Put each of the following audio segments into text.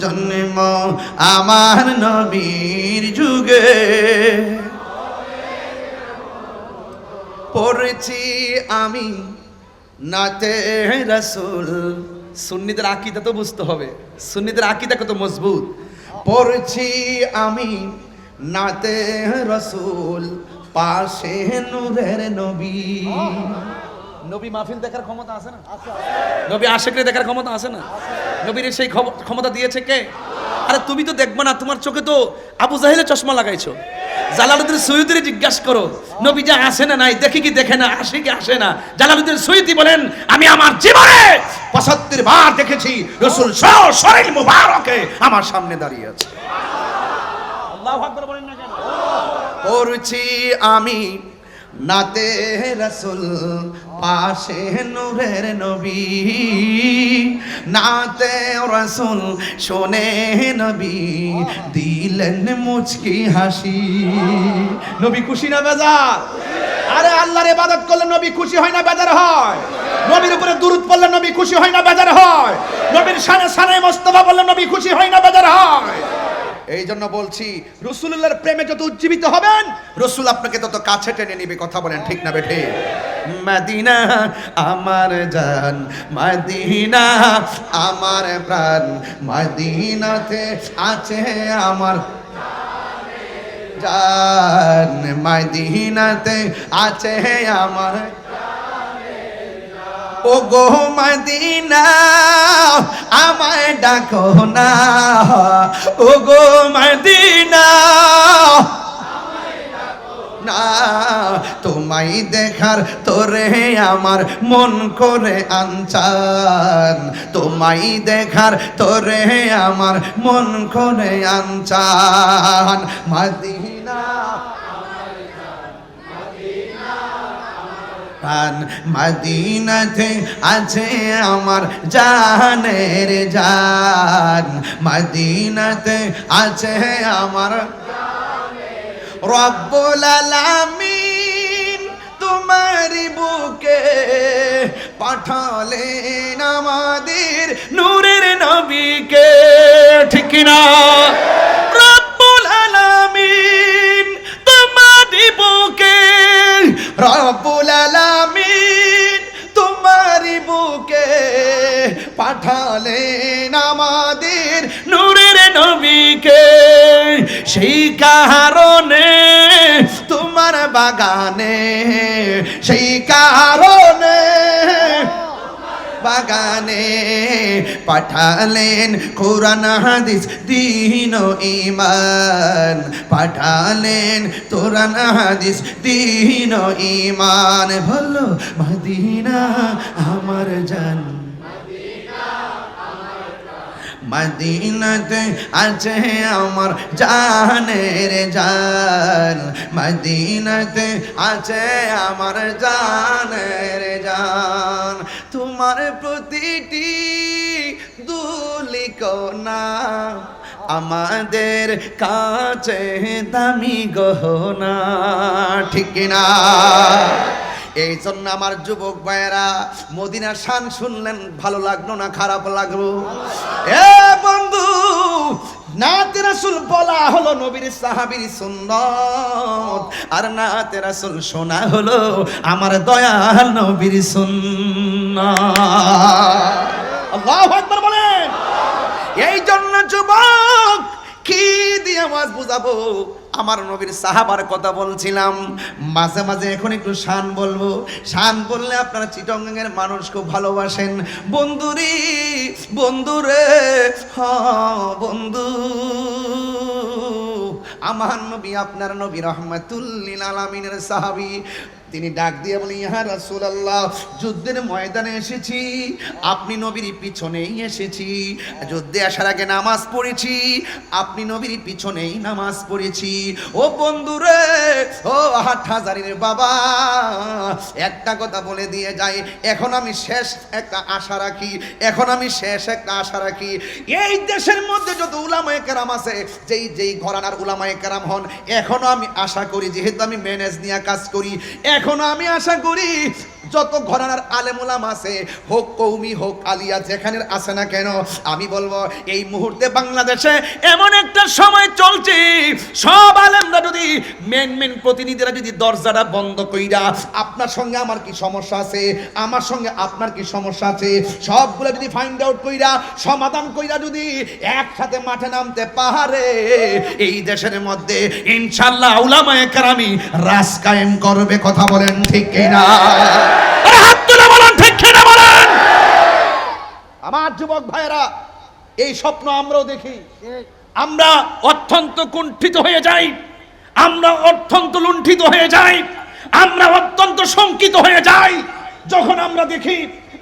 জন্ম আমার নবীর যুগে। পড়েছি আমি নাতে রাসূল। সুন্নিদের আকিদা তো বুঝতে হবে। সুন্নিদের আকিদা কত মজবুত। পড়েছি আমি নাতে রসুল, পাশে নূরের নবী। নবী মাহফিল দেখার ক্ষমতা আছে না? নবী আশেকরে দেখার ক্ষমতা আছে না? নবীর সেই ক্ষমতা দিয়েছে কে? আরে তুমি তো দেখবে না তোমার চোখে তো আবু জাহেলের চশমা লাগাইছো। জালালুদ্দিন সৈয়দের জিজ্ঞাসা করো নবী যা আসে না নাই দেখি কি দেখে না আসে কি আসে না? জালালুদ্দিন সৈয়দি বলেন আমি আমার জীবনে পঁচাত্তর বার দেখেছি রসুল সহ শরীর মুবারকে আমার সামনে দাঁড়িয়ে আছে। পড়ছি আমি নাতে রসুল, পাশে নূরের নবী। নাতে রসুল, শোনে নবী, দিলেন মুচকি হাসি। নবী খুশি না বেজার? আরে আল্লাহর ইবাদত করলে নবী খুশি হয় না বেজার হয়। নবীর উপরে দুরুদ পড়লে নবী খুশি হয় না বেজার হয়। নবীর সানে সানে মোস্তফা বললে নবী খুশি হয় না বেজার হয়। এই জন্য বলছি রসুল্লাহর প্রেমে যত উজ্জীবিত হবেন, রসুল আপনাকে তত কাছে টেনে নিবে, কথা বলেন ঠিক না বেঠে? মাদিনা, আমার জান, মাদিনা, আমার প্রাণ, মাদিনাতে আছে আমার জান, মাদিনাতে আছে আমার ও গো মদিনা, আমায় ডাকো না। ও গো মদিনা, না, তোমায় দেখার তোরে আমার মন করে আনচান। তোমায় দেখার তোরে আমার মন করে আনচান। মদিনা প্রাণ। মদিনাতে আছে আমার জানের জান। মদিনাতে আছে আমার রব্বুল আলামিন। তোমার বুকে পাঠালেন আমাদের নূরের নবীকে। ঠিক না সেই কারণে, তোমার বাগানে, সেই কারণে বাগানে পাঠালেন কোরআন, হাদিস, দিন ইমান পাঠালেন কোরআন, হাদিস, দিন ইমান বলল, মদিনা আমার জান মদিনাতে আছে আমার জানের জান। মদিনাতে আছে আমার জানের জান। তোমার প্রতিটি দুলিকোনা আমাদের কাছে দামি গহনা। ঠিক না এই জন্য আমার যুবক ভাইয়েরা, মদিনার শান শুনলেন, ভালো লাগল না খারাপ লাগল? এ বন্ধু, নাতে রাসুল বলা হলো নবীর সাহাবীর সুন্নত, আর নাতে রাসুল শোনা হলো আমার দয়াল নবীর সুন্নত। আল্লাহু আকবার বলেন। এই জন্য যুবক কি দিয়ে আওয়াজ বুঝাবো? আমার নবীর সাহাবার কথা বলছিলাম। মাঝে মাঝে এখন একটু শান বলব। শান বললে আপনারা চিটঙ্গের মানুষ খুব ভালোবাসেন। বন্ধুরি, বন্ধুরে হ বন্ধু। আমার নবী, আপনার নবী রহমাতুল্লিল আলামিনের সাহাবী। তিনি ডাক দিয়ে বলি ইহা রাসূলুল্লাহ, যুদ্ধের ময়দানে এসেছি। আপনি নবীর পিছনেই এসেছি। যুদ্ধে আসার আগে নামাজ পড়েছি। আপনি নবীর পিছনেই নামাজ পড়েছি। ও বন্ধুরে, ও হাট হাজারির বাবা, একটা কথা বলে দিয়ে যাই। এখন আমি শেষ একটা আশা রাখি। এখন আমি শেষ একটা আশা রাখি। এই দেশের মধ্যে যত উলামায়ে কেরাম আছে, যেই যেই ঘরানার উলামায়ে কেরাম হন, এখনও আমি আশা করি, যেহেতু আমি ম্যানেজ নিয়ে কাজ করি এখনও আমি আশা করি যত ঘরানার আলেমুলাম আছে, হোক কৌমি, হোক আলিয়া, যেখানের আছে না কেন, আমি বলব, এই মুহূর্তে বাংলাদেশে এমন একটা সময় চলছে। সব আলেমরা যদি মেন মেন প্রতিনিধিরা যদি দরজাটা বন্ধ কইরা, আপনার সঙ্গে আমার কি সমস্যা আছে? আমার সঙ্গে আপনার কি সমস্যা আছে? সবগুলো যদি ফাইন্ড আউট কইরা, সমাধান কইরা যদি একসাথে মাঠে নামতে পাহাড়ে, এই দেশের মধ্যে ইনশাল্লাহ উলামায়ে কেরামি রাস কায়েম করবে, কথা বলেন ঠিক কিনা আরে হাত তুলে বলেন ঠিক কিনা বলেন আমার যুবক ভাইরা এই স্বপ্ন আমরাও দেখি। আমরা অত্যন্ত কুণ্ঠিত হয়ে যাই। আমরা অত্যন্ত লুণ্ঠিত হয়ে যাই। আমরা অত্যন্ত শঙ্কিত হয়ে যাই। যখন আমরা দেখি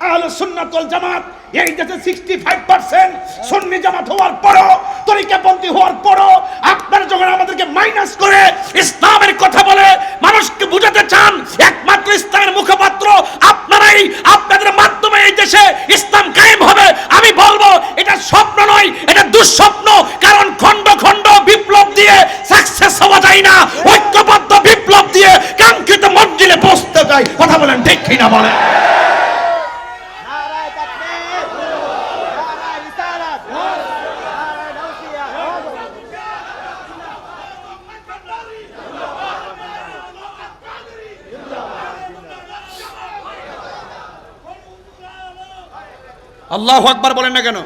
আহলে সুন্নাতুল জামাত এই দেশে সিক্সটি ফাইভ পার্সেন্ট সুন্নি জামাত হওয়ার পরও তরিকাপন্থী হওয়ার পরও আপনারা যখন আমাদেরকে মাইনাস করে ইসলামের কথা বলে মানুষকে বুঝাতে চান একমাত্র ইসলামের মুখপাত্র আপনারাই। আপনাদের মাধ্যমে এই দেশে ইসলাম কায়েম হবে আল্লাহ আকবার বলেন না কেন?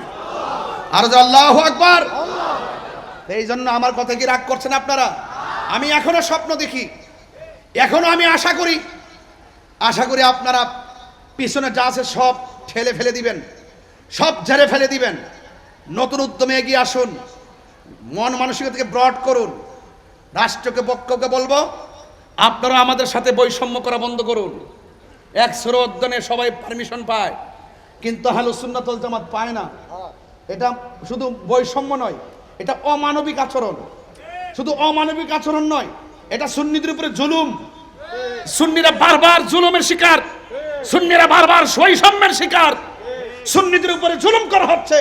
আর আল্লাহ আকবার। এই জন্য আমার কথা কি রাগ করছেন আপনারা? আমি এখনও স্বপ্ন দেখি। এখনও আমি আশা করি। আশা করি আপনারা পিছনে যা আছে সব ঠেলে ফেলে দিবেন। সব ঝেড়ে ফেলে দিবেন। নতুন উদ্যমে এগিয়ে আসুন। মন মানসিকতাকে ব্রড করুন। রাষ্ট্রকে, পক্ষকে বলব, আপনারা আমাদের সাথে বৈষম্য করা বন্ধ করুন। এক শ্রোদ্দনে সবাই পারমিশন পায়। কিন্তু হালু সুন্নাতুল জামাত পায় না। এটা শুধু বৈষম্য নয় এটা অমানবিক আচরণ। শুধু অমানবিক আচরণ নয় এটা সুন্নিদের উপরে জুলুম। সুন্নিরা বারবার জুলুমের শিকার। সুন্নিরা বারবার বৈষম্যের শিকার। সুন্নিদের উপরে জুলুম করা হচ্ছে।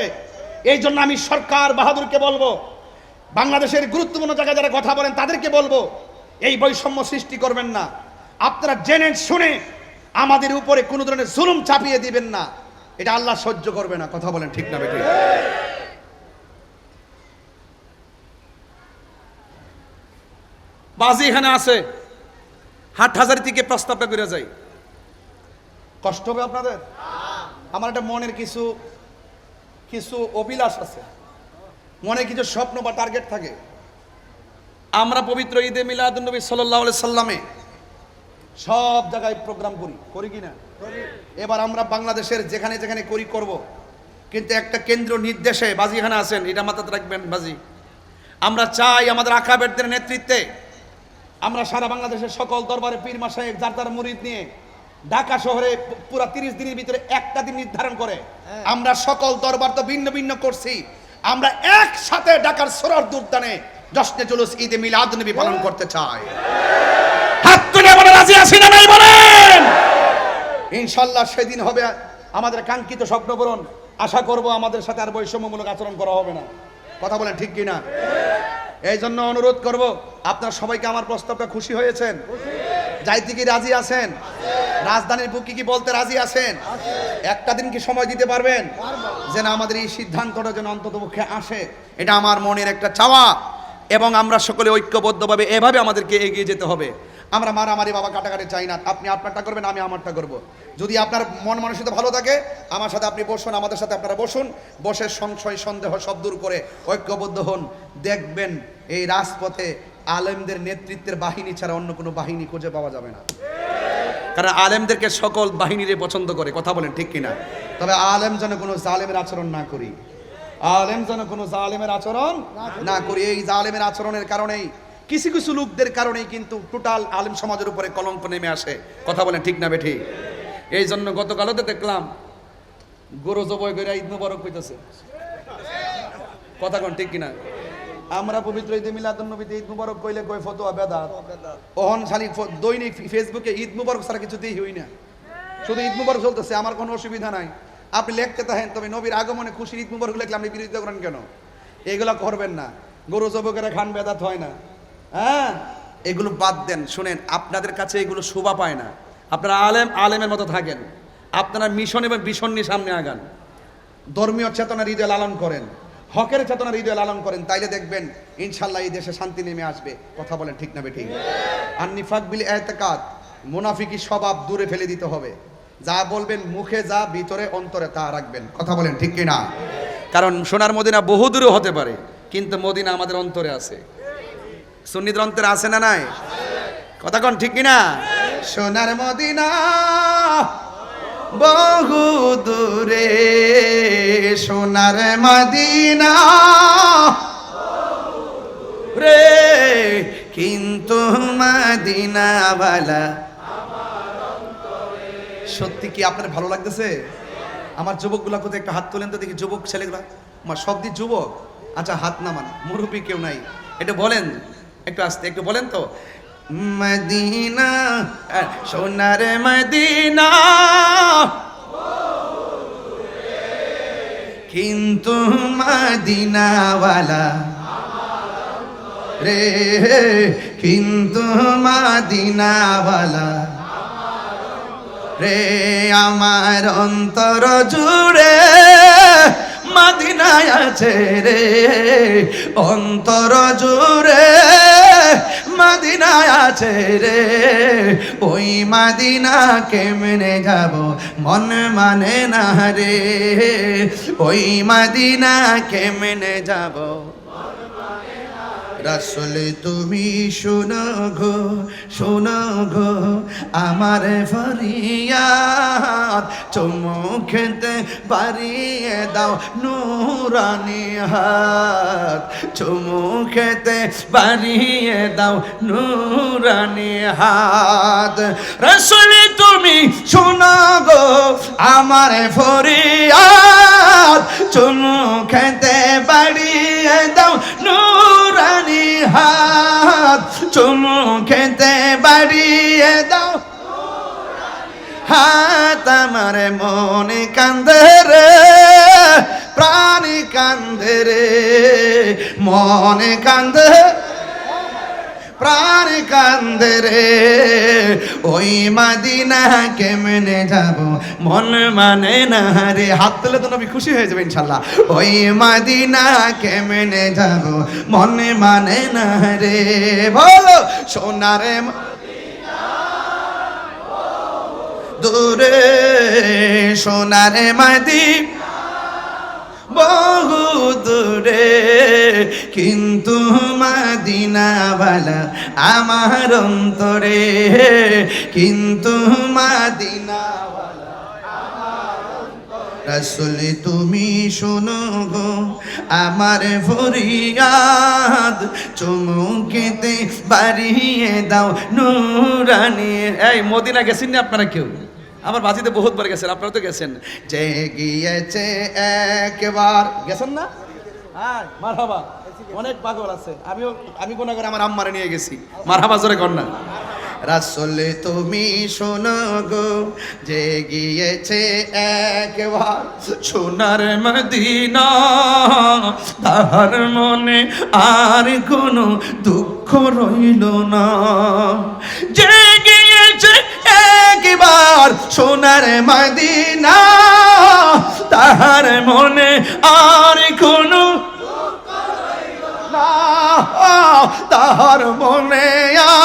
এই জন্য আমি সরকার বাহাদুরকে বলব বাংলাদেশের গুরুত্বপূর্ণ জায়গায় যারা কথা বলেন তাদেরকে বলব এই বৈষম্য সৃষ্টি করবেন না। আপনারা জেনে শুনে আমাদের উপরে কোনো ধরনের জুলুম চাপিয়ে দিবেন না। এটা আল্লাহ সহ্য করবে না কথা বলেন ঠিক না বেটি বাজি এখানে আছে। হাট হাজারি থেকে প্রস্তাবটা করে যাই। কষ্ট হবে আপনাদের? আমার একটা মনের কিছু কিছু অভিলাষ আছে। মনে কিছু স্বপ্ন বা টার্গেট থাকে। আমরা পবিত্র ঈদে মিলাদুন্নবী সাল্লাহ সাল্লামে সব জায়গায় প্রোগ্রাম করি। করি কি না? এবার আমরা বাংলাদেশের যেখানে যেখানে করি করব। কিন্তু একটা কেন্দ্র নির্দেশে বাজি এখানে আছেন এটা মাথাতে রাখবেন বাজি। আমরা চাই আমাদের আকাবেরদের নেতৃত্বে আমরা সারা বাংলাদেশের সকল দরবারে পীর মাসায়েক যার যার মুরিদ নিয়ে ঢাকা শহরে পুরো তিরিশ দিনের ভিতরে একটা দিন নির্ধারণ করে। আমরা সকল দরবার তো ভিন্ন ভিন্ন করছি। আমরা একসাথে ঢাকার সরার দুর্দানে জশ্নে জুলুস ঈদে মিলাদ নবী পালন করতে চাই। হাত তুলে বলে রাজি আছি না নাই বলেন ইনশাল্লাহ সেদিন হবে আমাদের কাঙ্ক্ষিত স্বপ্ন পূরণ। আশা করব আমাদের সাথে আর বৈষম্যমূলক আচরণ করা হবে না। কথা বলেন ঠিক কিনা? এই জন্য অনুরোধ করব, আপনার সবাইকে আমার প্রস্তাবটা খুশি হয়েছেন? যাইতে কি রাজি আছেন? রাজধানীর বুকে কি বলতে রাজি আছেন? একটা দিন কি সময় দিতে পারবেন? যেন আমাদের এই সিদ্ধান্তটা যেন অন্তত পক্ষে আসে। এটা আমার মনের একটা চাওয়া। এবং আমরা সকলে ঐক্যবদ্ধভাবে এভাবে আমাদেরকে এগিয়ে যেতে হবে। আমরা মারামারি বাবা কাটাকাটি চাই না। আপনি আপনারটা করবেন, আমি আমারটা করব। যদি আপনার মন মানসিকতা ভালো থাকে, আমার সাথে আপনি বসুন, আমাদের সাথে আপনারা বসুন। বসে সংশয়, সন্দেহ সব দূর করে ঐক্যবদ্ধ হন। দেখবেন এই রাজপথে আলেমদের নেতৃত্বের বাহিনী ছাড়া অন্য কোনো বাহিনী খুঁজে পাওয়া যাবে না। কারণ আলেমদেরকে সকল বাহিনীরে পছন্দ করে, কথা বলেন ঠিক কিনা? তবে আলেম যেন কোনো জালেমের আচরণ না করি। আলেম যেন কোনো জালেমের আচরণ না করি। এই জালেমের আচরণের কারণেই কিছু কিছু লোকদের কারণেই কিন্তু টোটাল আলেম সমাজের উপরে কলঙ্ক নেমে আসে। কথা বলেন ঠিক না বেঠি? এই জন্য গতকালও তো দেখলাম, গরু জবই করে ঈদ মুবারক হইতেছে। কথা কোন, ঠিক কিনা? আমরা পবিত্র ঈদে মিলাদুন নবীতে ঈদ মুবারক কইলে কই ফতোয়া, বেদাত? ওহন খালি দৈনিক ফেসবুকে ঈদ মুবারক ছাড়া কিছুতেই হই না। শুধু ঈদ মুবারক চলতেছে, আমার কোনো অসুবিধা নাই। আপনি লেখতে থাকেন, তবে নবীর আগমনে খুশি ঈদ মুবারক লিখলে আপনি বিরোধিতা করেন কেন? এগুলো করবেন না। গরু জবকেরা খান, বেদাত হয় না। হ্যাঁ? এগুলো বাদ দেন, শুনেন, আপনাদের কাছে এগুলো শোভা পায় না। আপনারা আলেম, আলেমের মতো থাকেন। আপনারা মিশন এবং ভীষণ নিয়ে সামনে আগান। ধর্মীয় চেতনা হৃদয় লালন করেন। হকের চেতনা হৃদয় লালন করেন। তাইলে দেখবেন ইনশাল্লাহ এই দেশে শান্তি নেমে আসবে। কথা বলেন ঠিক না ঠিক আর নিফাক বিল এতেকাদ মুনাফিকি স্বভাব দূরে ফেলে দিতে হবে। যা বলবেন মুখে, যা ভিতরে, অন্তরে, তা রাখবেন। কথা বলেন ঠিক কি না কারণ সোনার মদিনা বহু দূরে হতে পারে, কিন্তু মদিনা আমাদের অন্তরে আছে। সুন্নিদের অন্তরে আছে না নাই? কথা কন, ঠিক কি না সোনার মদিনা বহু দূরে, সোনার মদিনা রে, কিন্তু মদিনাওয়ালা সত্যি কি আপনার ভালো লাগতেছে? আমার যুবকগুলা কোথায় একটা হাত তোলেন তো দেখি, যুবক ছেলেগুলা। আমার সব যুবক? আচ্ছা হাত নামান মুরব্বী কেউ নাই। এটা বলেন। একটু আসতে, একটু বলেন তো। মদিনা সোনার মদিনা। কিন্তু মদিনাওয়ালা, রে, কিন্তু মদিনাওয়ালা, রে, আমার অন্তর জুড়ে মাদিনায় আছে রে, অন্তর জুড়ে মাদিনায় আছে রে। ওই মাদিনা কেমনে যাব? মন মানে না রে। ওই মাদিনা কেমনে যাব? রাসুল, তুমি শোনো গো শোনো গো, আমার ফরিয়াদ। চুমুখেতে বাড়িয়ে দাও নুরানি হাত। চুমুখেতে পারিয়ে দাও নুরানি হাত। রাসুল, তুমি শোনো গো, আমার ফরিয়াদ। চুমুখেতে চুমু খেতে বাড়িয়ে দাও। হাত আমার মনে কান্দে রে প্রাণী কান্দে রে মনে কান্দে। প্রাণ কান্দে রে। ওই মাদিনা কেমনে যাব? মন মানে না রে। হাত তুলে তো নবী খুশি হয়ে যাবে ইনশাল্লাহ। ওই মাদিনা কেমনে যাব? মন মানে না রে। বলো, সোনারে দূরে সোনারে মাদি বহু দূরে, কিন্তু মাদিনাওয়ালা আমার অন্তরে, কিন্তু মাদিনাওয়ালা রসুল, তুমি শোনো গো, আমার ফরিয়াদ, চুমুকেতে বাড়িয়ে দাও নুরানি। এই মদিনা গেছেন না আপনারা কেউ? আমার বাজিতে বহুত বার গেছেন আপনারা তো গেছেন। যে গিয়েছে একবার। গেছেন না? হ্যাঁ মারহাবা। অনেক পাগল আছে। আমিও আমি কোন করে আমার আম্মারে নিয়ে গেছি। মারহাবা জোরে কর না। রাসুল তুমি শোনো গো। যে গিয়েছে একবার। সোনার মদিনা তাহার মনে আর কোনো দুঃখ রইল না। যে গিয়েছে একবার সোনার মদিনা, তাহার মনে আর কোনো তাহার মনে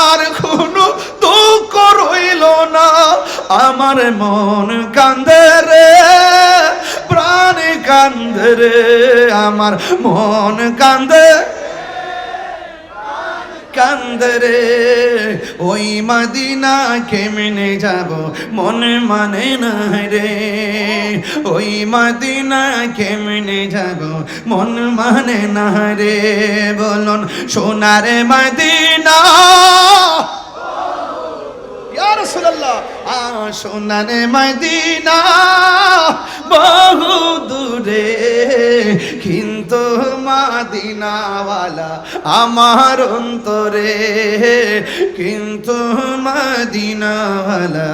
আর কোনো দুঃখ রইল না। আমার মন কান্দে রে, প্রাণ কান্দে রে। আমার মন কান্দে কান্দরে, ওই মাদিনা কেমনে যাব? মনে মানে না রে। ওই মাদিনা কেমনে যাব? মন মানে না রে। বলুন, সোনারে মাদিনা ইয়া রাসূলুল্লাহ আ মদিনা বহু দূরে কিন্তু মদিনাওয়ালা আমার অন্তরে কিন্তু মদিনাওয়ালা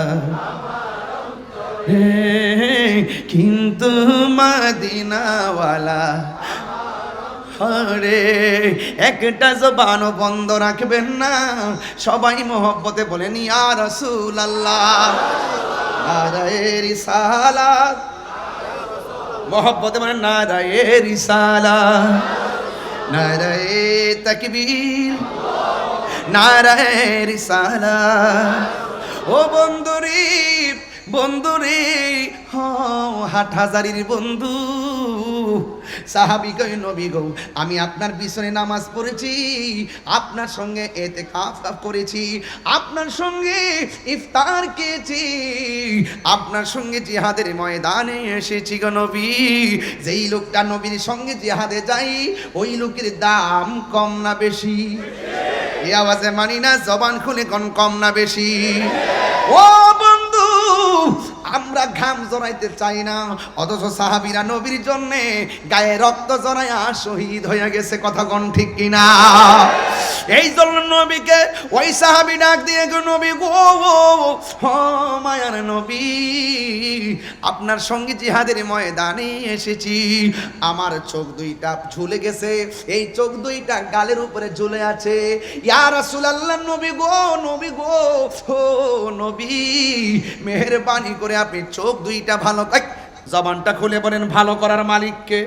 কিন্তু মদিনাওয়ালা হরে একটা জবানও বন্ধ রাখবেন না। সবাই মোহব্বতে বলেন, ইয়া রসুল আল্লাহ রিসালাত। মোহব্বতে বলেন, নারায়ে রিসালাত। নারায়ে তাকবীর। নারায়ে রিসালাত। ও বন্ধুরি বন্ধুরে হাট হাজারির বন্ধু। সাহাবি গই নবী গো, আমি আপনার পিছনে নামাজ পড়েছি, আপনার সঙ্গে এতে কাফ করেছি, আপনার সঙ্গে ইফতার খেয়েছি, আপনার সঙ্গে জিহাদের ময়দানে এসেছি গো নবী। যেই লোকটা নবীর সঙ্গে জিহাদে যাই ওই লোকের দাম কম না বেশি। এ আওয়াজে মানি না, জবান খুলে কম না বেশি। ও আমরা ঘাম জড়াইতে চাই না। অথচ সাহাবিরা নবীর জন্যে গায়ে রক্ত জড়াইয়া শহীদ হয়ে গেছে, কথা কোন ঠিক কিনা? এই জন্য নবীকে ওই সাহাবি ডাক দিয়ে গো নবী গো মায়ার নবী, আপনার সঙ্গে জিহাদের ময়দানে এসেছি। আমার চোখ দুইটা ঝুলে গেছে, এই চোখ দুইটা গালের উপরে ঝুলে আছে। ইয়া রাসূলুল্লাহ, নবী গো নবী গো, ও, নবী, মেহেরবানি করে আপনি চোখ দুইটা ভালো জবানটা খুলে বলেন, ভালো করার মালিককে।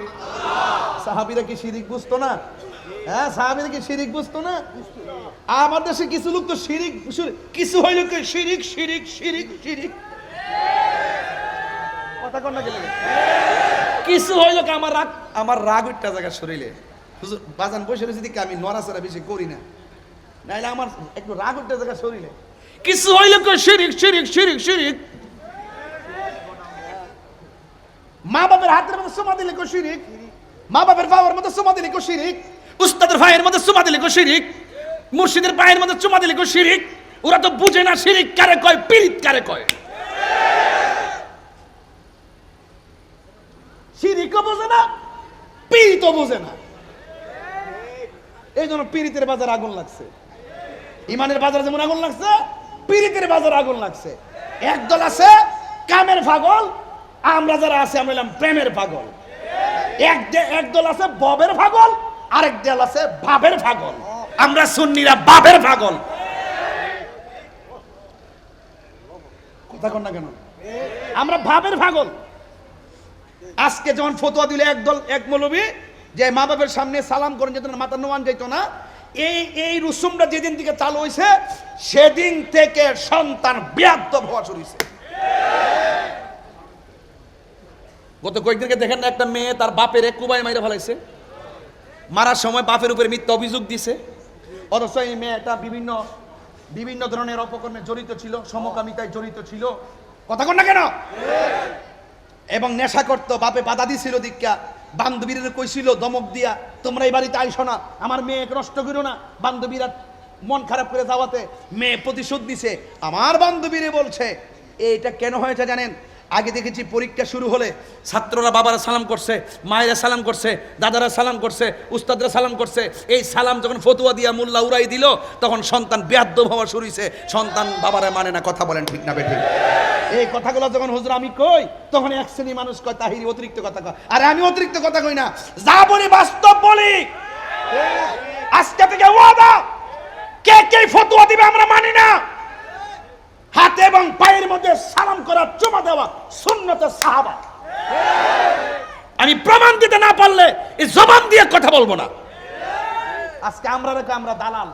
সাহাবীরা কি শিরিক বুঝতো না? হ্যাঁ সাহাবীরা কি শিরিক বুঝতো না? আমার দেশে কিছু লোক তো শিরিক কিছু হইল কি শিরিক শিরিক শিরিক শিরিক। কথা না গেলে কিছু হইল কি আমার রাগ আমার রাগ উঠটা জায়গা শরীরে। হুজুর, বাজান বসে রয়েছে দিকে আমি নড়াচড়া বেশি করি না। নাইলে আমার একটু রাগ উঠটা জায়গা শরীরে। কিছু হইল কি শিরিক শিরিক শিরিক শিরিক। মা বাবার হাতের মধ্যে সুমা দিলে কো শিরিক। মা বাবার বাবার মধ্যে সুমা দিলে কো শিরিক। উস্তাদের ভাইয়ের মধ্যে চুমা দিলে শিরিক, মুর্শিদের পায়ের মধ্যে চুমা দিলে শিরিক, ওরা তো বুঝে না শিরিক কারে কয়, পীড়িত কারে কয়। শিরিকও বোঝে না, পীড়িতও বোঝে না। এই জন্য পীড়িতের বাজার আগুন লাগছে। ইমানের বাজার যেমন আগুন লাগছে, পীড়িতের বাজার আগুন লাগছে। একদল আছে কামের পাগল, আমরা যারা আছে, আমরা প্রেমের পাগল। এক একদল আছে ববের পাগল আরেক দল আছে ভাবের পাগল আমরা সুন্নিরা বাবের পাগল কথা কন না কেন? আমরা ভাবের পাগল আজকে যখন ফতোয়া দিলে একদল, এক মৌলবী, যে মা বাবার সামনে সালাম করেন যেত না মাথা নোয়ান যেত না, এই এই রুসুমটা যেদিন থেকে চালু হয়েছে সেদিন থেকে সন্তান ব্যাদ্য হওয়া শুরু হয়েছে গত কয়েকদিনকে দেখেন না একটা মেয়ে তার বাপের এক কুবাই মাইরে ফেলাইছে? মারার সময় বাপের উপরে মিথ্যা অভিযোগ দিছে। অথচ এই মেয়েটা বিভিন্ন বিভিন্ন ধরনের অপকর্মে জড়িত ছিল, সমকামিতায় জড়িত ছিল। কথা কন না কেন? এবং নেশা করতো বাপে বাধা দিছিল দীক্ষা। বান্ধবীরা কইছিল দমক দিয়া, তোমরা এই বাড়িতে আইসো না, আমার মেয়ে নষ্ট করো না। বান্ধবীরা মন খারাপ করে যাওয়াতে মেয়ে প্রতিশোধ দিছে। আমার বান্ধবীরে বলছে, এইটা কেন হয়েছে জানেন? আগে দেখেছি পরীক্ষা শুরু হলে ছাত্ররা বাবারা সালাম করছে, মায়েরা সালাম করছে, দাদারা সালাম করছে, উস্তাদরা সালাম করছে। এই সালাম যখন ফতুয়া দিয়া মোল্লা উড়াই দিল, তখন সন্তান ব্যাদ্য হওয়া শুরু হয়েছে সন্তান বাবারা মানে না কথা বলেন ঠিক না বেঠিক। এই কথাগুলো যখন হুজুর আমি কই, তখন এক শ্রেণি মানুষ কয়, তাহিরি, অতিরিক্ত কথা কয়। আরে আমি অতিরিক্ত কথা কই না, যা বলি বাস্তব বলি। আজকে থেকে ওয়াদা। কে কে ফতুয়া দিবে আমরা মানি না। হাতে এবং পায়ের মধ্যে সালাম করা চুমা দেওয়া সুন্নত সাহাবা। আমি প্রমাণ দিতে না পারলে এই জবান দিয়ে কথা বলব না। আজকে আমরা রেখে আমরা দালাল।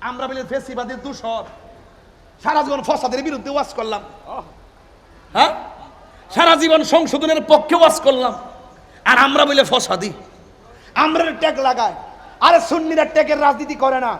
আমরা বলি ফেসিবাদের দূষর সারা জীবন ফসাদের বিরুদ্ধে ওয়াজ করলাম। হ্যাঁ? সারা জীবন সংশোধনের পক্ষে ওয়াজ করলাম। আর আমরা বলে ফসাদি। আমরা ট্যাগ লাগায়। আরে সুন্নিরা ট্যাগের রাজনীতি করে না।